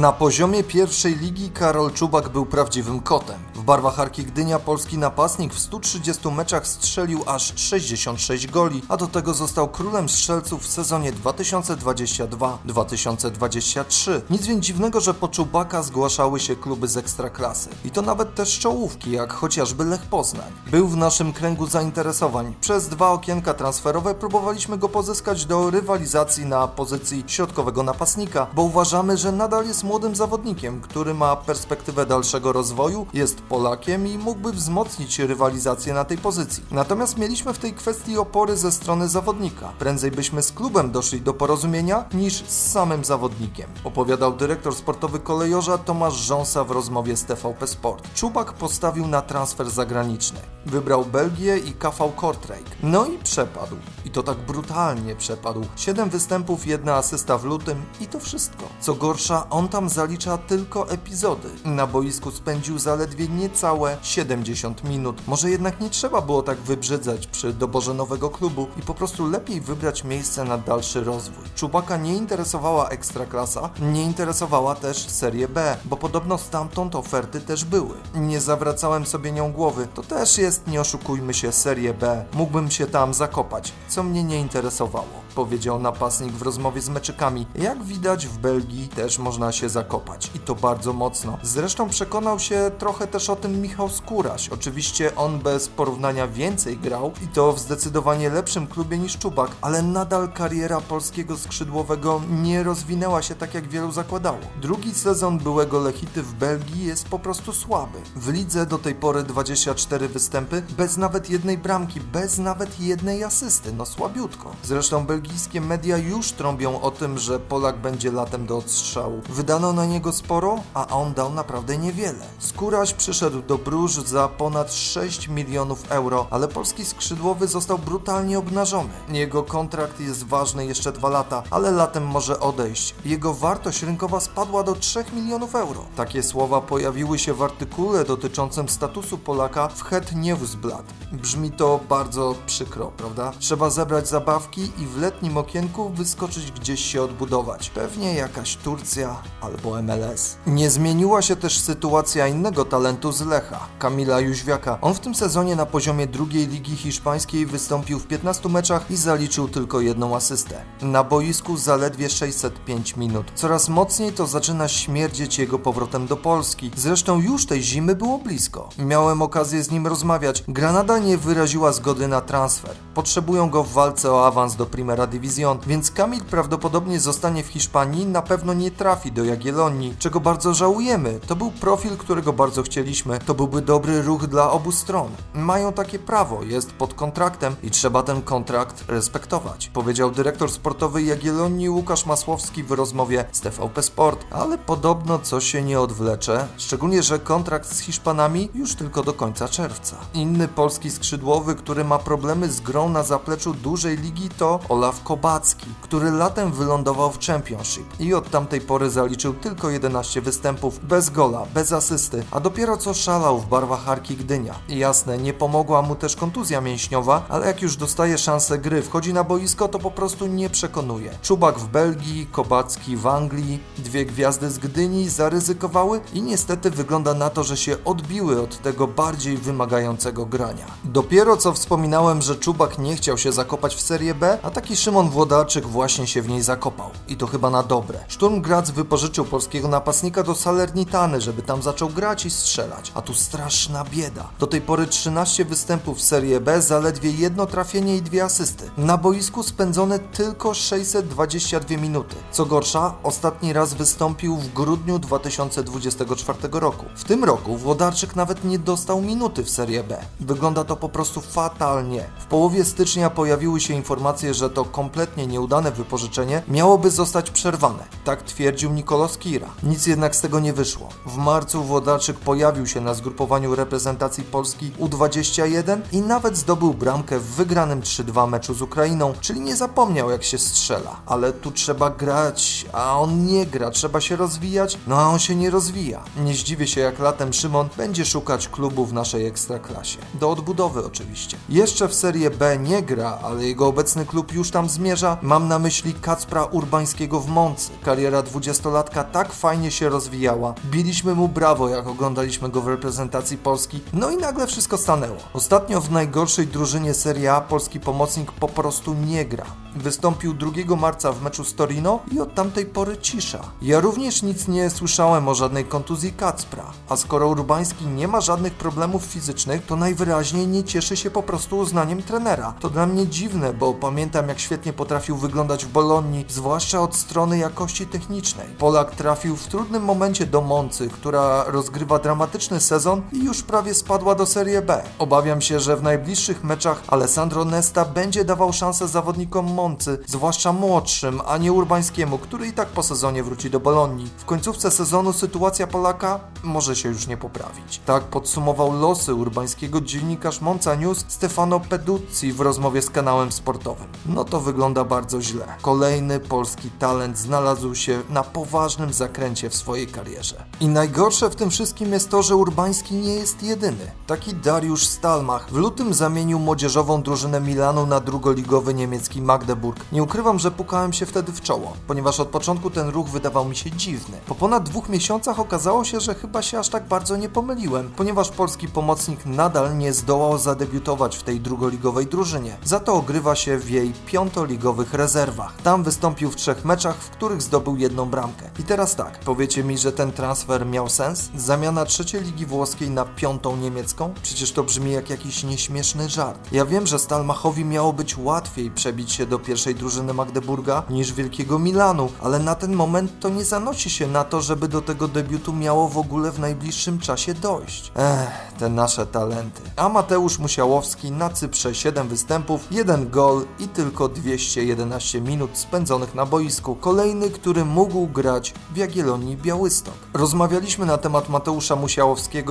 Na poziomie pierwszej ligi Karol Czubak był prawdziwym kotem. W barwach Arki Gdynia polski napastnik w 130 meczach strzelił aż 66 goli, a do tego został królem strzelców w sezonie 2022-2023. Nic więc dziwnego, że po Czubaka zgłaszały się kluby z ekstraklasy. I to nawet też czołówki, jak chociażby Lech Poznań. Był w naszym kręgu zainteresowań. Przez dwa okienka transferowe próbowaliśmy go pozyskać do rywalizacji na pozycji środkowego napastnika, bo uważamy, że nadal jest młodym zawodnikiem, który ma perspektywę dalszego rozwoju, jest Polakiem i mógłby wzmocnić rywalizację na tej pozycji. Natomiast mieliśmy w tej kwestii opory ze strony zawodnika. Prędzej byśmy z klubem doszli do porozumienia niż z samym zawodnikiem, opowiadał dyrektor sportowy kolejorza Tomasz Rząsa w rozmowie z TVP Sport. Czubak postawił na transfer zagraniczny. Wybrał Belgię i KV Kortrijk. No i przepadł. I to tak brutalnie przepadł. Siedem występów, jedna asysta w lutym i to wszystko. Co gorsza, on tam zalicza tylko epizody. Na boisku spędził zaledwie niecałe 70 minut. Może jednak nie trzeba było tak wybrzydzać przy doborze nowego klubu i po prostu lepiej wybrać miejsce na dalszy rozwój. Czubaka nie interesowała ekstraklasa, nie interesowała też Serie B, bo podobno stamtąd oferty też były. Nie zawracałem sobie nią głowy. To też jest, nie oszukujmy się, Serie B. Mógłbym się tam zakopać, co mnie nie interesowało, powiedział napastnik w rozmowie z meczykami. Jak widać w Belgii też można się zakopać i to bardzo mocno. Zresztą przekonał się trochę też o tym Michał Skóraś. Oczywiście on bez porównania więcej grał i to w zdecydowanie lepszym klubie niż Czubak, ale nadal kariera polskiego skrzydłowego nie rozwinęła się tak jak wielu zakładało. Drugi sezon byłego Lechity w Belgii jest po prostu słaby. W lidze do tej pory 24 występy, bez nawet jednej bramki, bez nawet jednej asysty, no słabiutko. Zresztą belgijskie media już trąbią o tym, że Polak będzie latem do odstrzału. Wydano na niego sporo, a on dał naprawdę niewiele. Skóraś przyszedł do Bruż za ponad 6 milionów euro, ale polski skrzydłowy został brutalnie obnażony. Jego kontrakt jest ważny jeszcze dwa lata, ale latem może odejść. Jego wartość rynkowa spadła do 3 milionów euro. Takie słowa pojawiły się w artykule dotyczącym statusu Polaka w Het Nieuwsblad. Brzmi to bardzo przykro, prawda? Trzeba zebrać zabawki i w letnim okienku wyskoczyć gdzieś się odbudować. Pewnie jakaś Turcja albo MLS. Nie zmieniła się też sytuacja innego talentu z Lecha, Kamila Jóźwiaka. On w tym sezonie na poziomie drugiej ligi hiszpańskiej wystąpił w 15 meczach i zaliczył tylko jedną asystę. Na boisku zaledwie 605 minut. Coraz mocniej to zaczyna śmierdzieć jego powrotem do Polski. Zresztą już tej zimy było blisko. Miałem okazję z nim rozmawiać. Granada nie wyraziła zgody na transfer. Potrzebują go w walce o awans do Primera Division, więc Kamil prawdopodobnie zostanie w Hiszpanii, na pewno nie trafi do Jagiellonii, czego bardzo żałujemy. To był profil, którego bardzo chcieliśmy. To byłby dobry ruch dla obu stron. Mają takie prawo, jest pod kontraktem i trzeba ten kontrakt respektować, powiedział dyrektor sportowy Jagiellonii Łukasz Masłowski w rozmowie z TVP Sport, ale podobno coś się nie odwlecze, szczególnie, że kontrakt z Hiszpanami już tylko do końca czerwca. Inny polski skrzydłowy, który ma problemy z grą na zapleczu dużej ligi to Olaf Kobacki, który latem wylądował w Championship i od tamtej pory zaliczył tylko 11 występów, bez gola, bez asysty, a dopiero co szalał w barwach Arki Gdynia. Jasne, nie pomogła mu też kontuzja mięśniowa, ale jak już dostaje szansę gry, wchodzi na boisko, to po prostu nie przekonuje. Czubak w Belgii, Kobacki w Anglii, dwie gwiazdy z Gdyni zaryzykowały i niestety wygląda na to, że się odbiły od tego bardziej wymagającego grania. Dopiero co wspominałem, że Czubak nie chciał się zakopać w Serie B, a taki Szymon Włodarczyk właśnie się w niej zakopał. I to chyba na dobre. Szturm Graz wypożyczył polskiego napastnika do Salernitany, żeby tam zaczął grać i strzelać. A tu straszna bieda. Do tej pory 13 występów w Serie B, zaledwie jedno trafienie i dwie asysty. Na boisku spędzone tylko 622 minuty. Co gorsza, ostatni raz wystąpił w grudniu 2024 roku. W tym roku Włodarczyk nawet nie dostał minuty w Serie B. Wygląda to po prostu fatalnie. W połowie stycznia pojawiły się informacje, że to kompletnie nieudane wypożyczenie miałoby zostać przerwane. Tak twierdził Nikolos Kira. Nic jednak z tego nie wyszło. W marcu Włodarczyk pojawił się na zgrupowaniu reprezentacji Polski U21 i nawet zdobył bramkę w wygranym 3-2 meczu z Ukrainą, czyli nie zapomniał jak się strzela. Ale tu trzeba grać, a on nie gra, trzeba się rozwijać, no a on się nie rozwija. Nie zdziwię się jak latem Szymon będzie szukać klubu w naszej ekstraklasie. Do odbudowy oczywiście. Jeszcze w Serie B nie gra, ale jego obecny klub już tam zmierza. Mam na myśli Kacpra Urbańskiego w Moncy. Kariera 20-latka tak fajnie się rozwijała. Biliśmy mu brawo, jak oglądaliśmy w reprezentacji Polski. No i nagle wszystko stanęło. Ostatnio w najgorszej drużynie Serie A polski pomocnik po prostu nie gra. Wystąpił 2 marca w meczu z Torino i od tamtej pory cisza. Ja również nic nie słyszałem o żadnej kontuzji Kacpra, a skoro Urbański nie ma żadnych problemów fizycznych, to najwyraźniej nie cieszy się po prostu uznaniem trenera. To dla mnie dziwne, bo pamiętam jak świetnie potrafił wyglądać w Bolonii, zwłaszcza od strony jakości technicznej. Polak trafił w trudnym momencie do Moncy, która rozgrywa dramatyczny sezon i już prawie spadła do Serie B. Obawiam się, że w najbliższych meczach Alessandro Nesta będzie dawał szansę zawodnikom Moncy, zwłaszcza młodszym, a nie Urbańskiemu, który i tak po sezonie wróci do Bolonii. W końcówce sezonu sytuacja Polaka może się już nie poprawić. Tak podsumował losy urbańskiego dziennikarz Monza News Stefano Peduzzi w rozmowie z kanałem sportowym. No to wygląda bardzo źle. Kolejny polski talent znalazł się na poważnym zakręcie w swojej karierze. I najgorsze w tym wszystkim jest to, że Urbański nie jest jedyny. Taki Dariusz Stalmach w lutym zamienił młodzieżową drużynę Milanu na drugoligowy niemiecki Magdeburg. Nie ukrywam, że pukałem się wtedy w czoło, ponieważ od początku ten ruch wydawał mi się dziwny. Po ponad dwóch miesiącach okazało się, że chyba się aż tak bardzo nie pomyliłem, ponieważ polski pomocnik nadal nie zdołał zadebiutować w tej drugoligowej drużynie. Za to ogrywa się w jej piątoligowych rezerwach. Tam wystąpił w trzech meczach, w których zdobył jedną bramkę. I teraz tak, powiecie mi, że ten transfer miał sens? Zamiana ligi włoskiej na piątą niemiecką? Przecież to brzmi jak jakiś nieśmieszny żart. Ja wiem, że Stalmachowi miało być łatwiej przebić się do pierwszej drużyny Magdeburga niż Wielkiego Milanu, ale na ten moment to nie zanosi się na to, żeby do tego debiutu miało w ogóle w najbliższym czasie dojść. Ech, te nasze talenty. A Mateusz Musiałowski na Cyprze 7 występów, 1 gol i tylko 211 minut spędzonych na boisku. Kolejny, który mógł grać w Jagiellonii Białystok. Rozmawialiśmy na temat Mateusza Musiałowskiego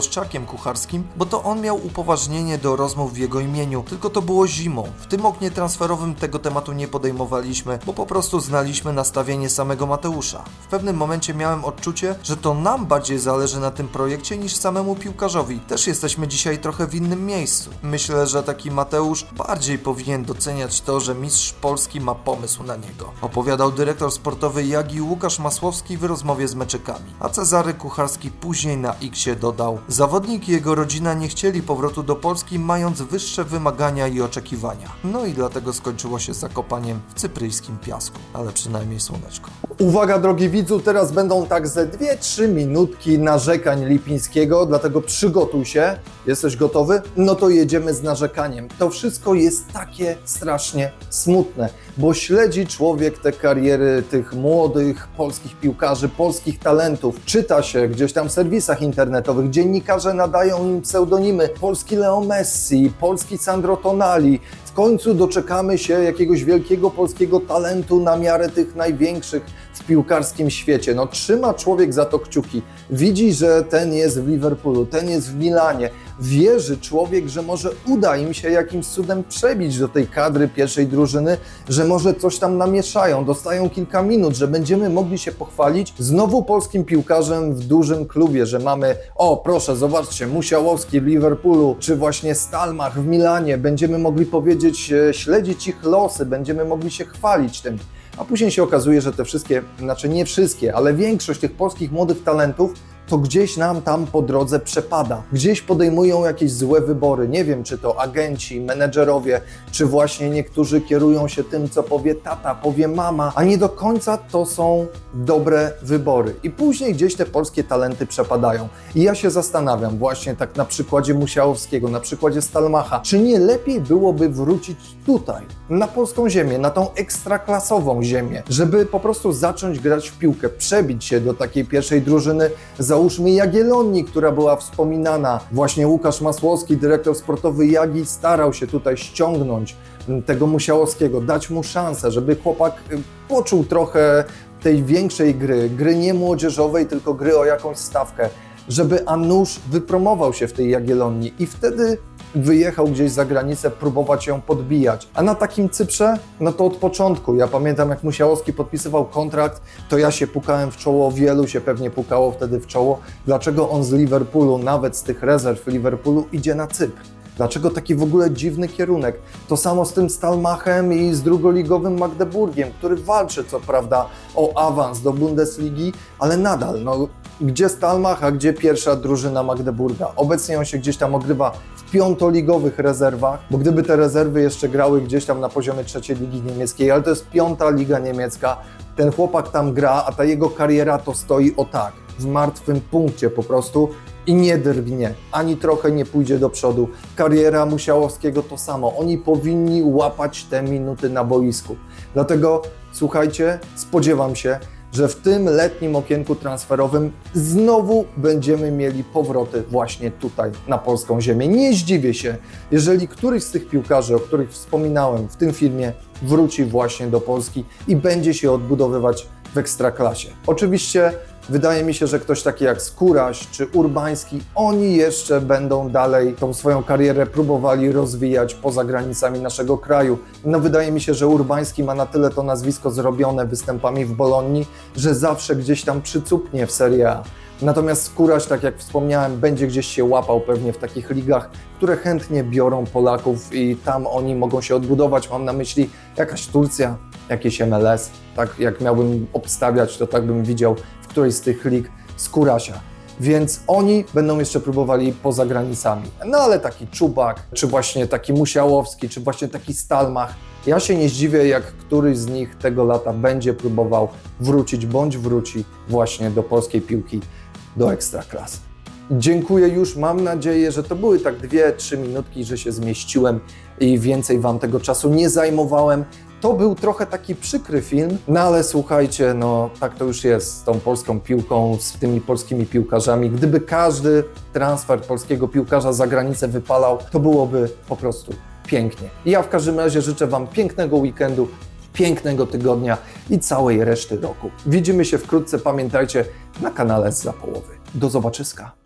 z Czakiem Kucharskim, bo to on miał upoważnienie do rozmów w jego imieniu, tylko to było zimą. W tym oknie transferowym tego tematu nie podejmowaliśmy, bo po prostu znaliśmy nastawienie samego Mateusza. W pewnym momencie miałem odczucie, że to nam bardziej zależy na tym projekcie niż samemu piłkarzowi. Też jesteśmy dzisiaj trochę w innym miejscu. Myślę, że taki Mateusz bardziej powinien doceniać to, że mistrz Polski ma pomysł na niego. Opowiadał dyrektor sportowy Jagi Łukasz Masłowski w rozmowie z meczykami. A Cezary Kucharski później na X dodał: Zawodnik i jego rodzina nie chcieli powrotu do Polski, mając wyższe wymagania i oczekiwania. No i dlatego skończyło się zakopaniem w cypryjskim piasku, ale przynajmniej słoneczko. Uwaga, drogi widzu, teraz będą tak ze 2-3 minutki narzekań Lipińskiego, dlatego przygotuj się. Jesteś gotowy? No to jedziemy z narzekaniem. To wszystko jest takie strasznie smutne, bo śledzi człowiek te kariery tych młodych polskich piłkarzy, polskich talentów. Czyta się gdzieś tam w serwisach internetowych, dziennikarze nadają im pseudonimy. Polski Leo Messi, polski Sandro Tonali. W końcu doczekamy się jakiegoś wielkiego polskiego talentu na miarę tych największych w piłkarskim świecie. No trzyma człowiek za to kciuki. Widzi, że ten jest w Liverpoolu, ten jest w Milanie. Wierzy człowiek, że może uda im się jakimś cudem przebić do tej kadry pierwszej drużyny, że może coś tam namieszają, dostają kilka minut, że będziemy mogli się pochwalić znowu polskim piłkarzem w dużym klubie, że mamy, o proszę, zobaczcie, Musiałowski w Liverpoolu, czy właśnie Stalmach w Milanie. Będziemy mogli powiedzieć, e, śledzić ich losy, będziemy mogli się chwalić tym. A później się okazuje, że te wszystkie, znaczy nie wszystkie, ale większość tych polskich młodych talentów to gdzieś nam tam po drodze przepada. Gdzieś podejmują jakieś złe wybory. Nie wiem, czy to agenci, menedżerowie, czy właśnie niektórzy kierują się tym, co powie tata, powie mama, a nie do końca to są dobre wybory. I później gdzieś te polskie talenty przepadają. I ja się zastanawiam właśnie tak na przykładzie Musiałowskiego, na przykładzie Stalmacha, czy nie lepiej byłoby wrócić tutaj, na polską ziemię, na tą ekstraklasową ziemię, żeby po prostu zacząć grać w piłkę, przebić się do takiej pierwszej drużyny, załóżmy Jagiellonii, która była wspominana. Właśnie Łukasz Masłowski, dyrektor sportowy Jagi, starał się tutaj ściągnąć m, tego Musiałowskiego, dać mu szansę, żeby chłopak y, poczuł trochę tej większej gry, gry nie młodzieżowej, tylko gry o jakąś stawkę, żeby Anusz wypromował się w tej Jagiellonii. I wtedy wyjechał gdzieś za granicę próbować ją podbijać. A na takim Cyprze, no to od początku. Ja pamiętam, jak Musiałowski podpisywał kontrakt, to ja się pukałem w czoło, wielu się pewnie pukało wtedy w czoło. Dlaczego on z Liverpoolu, nawet z tych rezerw Liverpoolu, idzie na Cypr? Dlaczego taki w ogóle dziwny kierunek? To samo z tym Stalmachem i z drugoligowym Magdeburgiem, który walczy co prawda o awans do Bundesligi, ale nadal, no gdzie Stalmach, a gdzie pierwsza drużyna Magdeburga? Obecnie on się gdzieś tam ogrywa w piątoligowych rezerwach, bo gdyby te rezerwy jeszcze grały gdzieś tam na poziomie trzeciej ligi niemieckiej, ale to jest piąta liga niemiecka, ten chłopak tam gra, a ta jego kariera to stoi o tak, w martwym punkcie po prostu i nie drgnie, ani trochę nie pójdzie do przodu. Kariera Musiałowskiego to samo. Oni powinni łapać te minuty na boisku. Dlatego słuchajcie, spodziewam się, że w tym letnim okienku transferowym znowu będziemy mieli powroty właśnie tutaj na polską ziemię. Nie zdziwię się, jeżeli któryś z tych piłkarzy, o których wspominałem w tym filmie, wróci właśnie do Polski i będzie się odbudowywać w ekstraklasie. Oczywiście wydaje mi się, że ktoś taki jak Skóraś czy Urbański, oni jeszcze będą dalej tą swoją karierę próbowali rozwijać poza granicami naszego kraju. No wydaje mi się, że Urbański ma na tyle to nazwisko zrobione występami w Bolonii, że zawsze gdzieś tam przycupnie w Serie A. Natomiast Skóraś, tak jak wspomniałem, będzie gdzieś się łapał pewnie w takich ligach, które chętnie biorą Polaków i tam oni mogą się odbudować. Mam na myśli jakaś Turcja, jakieś MLS. Tak jak miałbym obstawiać, to tak bym widział którejś z tych lig Skórasia. Więc oni będą jeszcze próbowali poza granicami. No ale taki Czubak, czy właśnie taki Musiałowski, czy właśnie taki Stalmach, ja się nie zdziwię, jak któryś z nich tego lata będzie próbował wrócić bądź wróci właśnie do polskiej piłki, do ekstraklasy. Dziękuję już. Mam nadzieję, że to były tak dwie, trzy minutki, że się zmieściłem i więcej Wam tego czasu nie zajmowałem. To był trochę taki przykry film, no ale słuchajcie, no tak to już jest z tą polską piłką, z tymi polskimi piłkarzami. Gdyby każdy transfer polskiego piłkarza za granicę wypalał, to byłoby po prostu pięknie. Ja w każdym razie życzę Wam pięknego weekendu, pięknego tygodnia i całej reszty roku. Widzimy się wkrótce, pamiętajcie, na kanale z Połowy. Do zobaczyska.